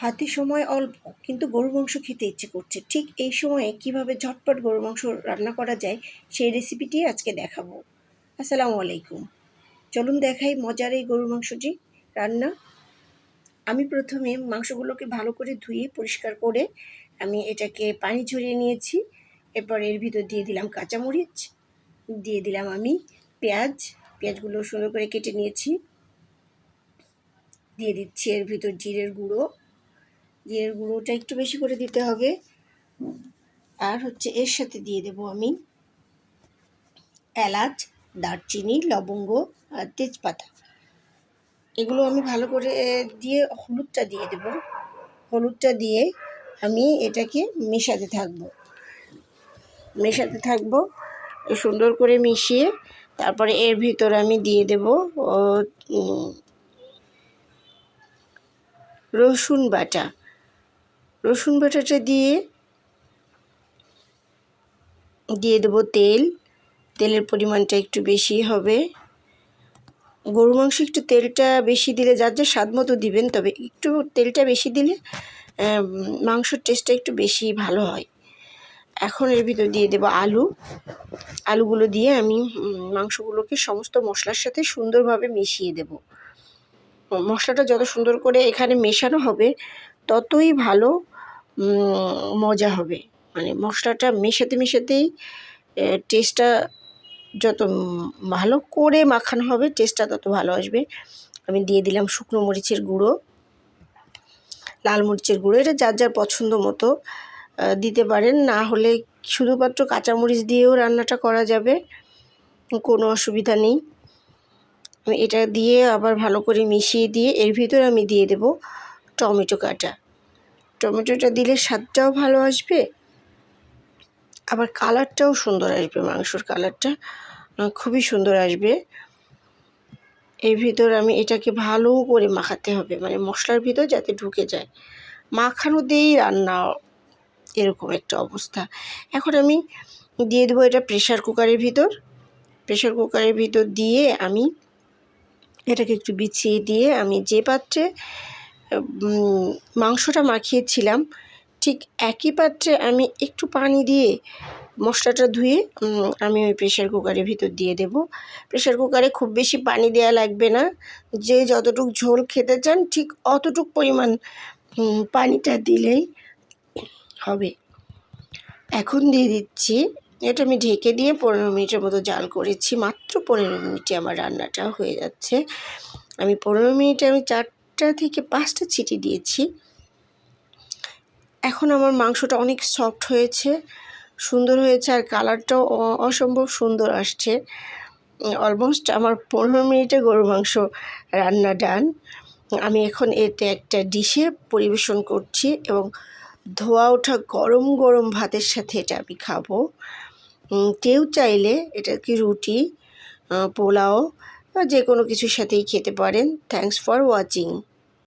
হাতে সময় অল্প কিন্তু গরুর মাংস খেতে ইচ্ছে করছে। ঠিক এই সময়ে কীভাবে ঝটপট গরুর মাংস রান্না করা যায়, সেই রেসিপিটি আজকে দেখাবো। আসসালামু আলাইকুম। চলুন দেখাই মজার এই গরুর মাংসটি রান্না। আমি প্রথমে মাংসগুলোকে ভালো করে ধুয়ে পরিষ্কার করে আমি এটাকে পানি ঝরিয়ে নিয়েছি। এরপর এর ভিতর দিয়ে দিলাম কাঁচামরিচ, দিয়ে দিলাম আমি পেঁয়াজ, পেঁয়াজগুলো সুন্দর করে কেটে নিয়েছি। দিয়ে দিচ্ছি এর ভিতর জিরের গুঁড়ো। জিরের গুঁড়োটা একটু বেশি করে দিতে হবে। আর হচ্ছে এর সাথে দিয়ে দেব আমি এলাচ, দারচিনি, লবঙ্গ আর তেজপাতা। এগুলো আমি ভালো করে দিয়ে হলুদটা দিয়ে দেব। হলুদটা দিয়ে আমি এটাকে মেশাতে থাকব। মেশাতে থাকব, সুন্দর করে মিশিয়ে তারপরে এর ভিতর আমি দিয়ে দেব রসুন বাটা। রসুন বাটাটা দিয়ে দিয়ে দেবো তেল। তেলের পরিমাণটা একটু বেশি হবে। গরু মাংস একটু তেলটা বেশি দিলে যার যা স্বাদ মতো দিবেন, তবে একটু তেলটা বেশি দিলে মাংসর টেস্টটা একটু বেশি ভালো হয়। এখন এর ভিতর দিয়ে দেবো আলু। আলুগুলো দিয়ে আমি মাংসগুলোকে সমস্ত মশলার সাথে সুন্দরভাবে মিশিয়ে দেব। মশলাটা যত সুন্দর করে এখানে মেশানো হবে, ততই ভালো মজা হবে। মানে মশলাটা মেশাতে মেশাতেই টেস্টটা যত ভালো করে মাখানো হবে টেস্টটা তত ভালো আসবে। আমি দিয়ে দিলাম শুকনো মরিচের গুঁড়ো, লাল মরিচের গুঁড়ো। এটা যার যার পছন্দ মতো দিতে পারেন। না হলে শুধুমাত্র কাঁচামরিচ দিয়েও রান্নাটা করা যাবে। কোনো অসুবিধা নেই। এটা দিয়ে আবার ভালো করে মিশিয়ে দিয়ে এর ভিতরে আমি দিয়ে দেব টমেটো কাটা। টমেটোটা দিলে স্বাদটাও ভালো আসবে। আবার কালারটাও সুন্দর আসবে, মাংসর কালারটা খুবই সুন্দর আসবে। এর ভিতর আমি এটাকে ভালো করে মাখাতে হবে মানে মশলার ভিতর যাতে ঢুকে যায়। মাখানো দিয়েই রান্না এরকম একটা অবস্থা। এখন আমি দিয়ে দেবো এটা প্রেশার কুকারের ভিতর। প্রেশার কুকারের ভিতর দিয়ে আমি এটাকে একটু বিছিয়ে দিয়ে আমি যে পাত্রে মাংসটা মাখিয়েছিলাম। ঠিক একই পাত্রে আমি একটু পানি দিয়ে মশলাটা ধুয়ে আমি ওই প্রেশার কুকারের ভিতর দিয়ে দেব। প্রেশার কুকারে খুব বেশি পানি দেওয়া লাগবে না। যে যতটুক ঝোল খেতে চান, ঠিক অতটুক পরিমাণ পানিটা দিলেই হবে। এখন দিয়ে দিচ্ছি। এটা আমি ঢেকে দিয়ে পনেরো মিনিটের মতো জাল করেছি। মাত্র পনেরো মিনিটে আমার রান্নাটা হয়ে যাচ্ছে। আমি পনেরো মিনিটে আমি চারটা থেকে পাঁচটা ছিটি দিয়েছি। এখন আমার মাংসটা অনেক সফট হয়েছে, সুন্দর হয়েছে আর কালারটাও অসম্ভব সুন্দর আসছে। অলমোস্ট আমার পনেরো মিনিটে গরু মাংস রান্না ডান আমি এখন এতে একটা ডিশে পরিবেশন করছি এবং ধোয়া ওঠা গরম গরম ভাতের সাথে এটা আমি খাব। কেউ চাইলে এটা কি রুটি পোলাও যে কোনো কিছুর সাথেই খেতে পারেন। Thanks for watching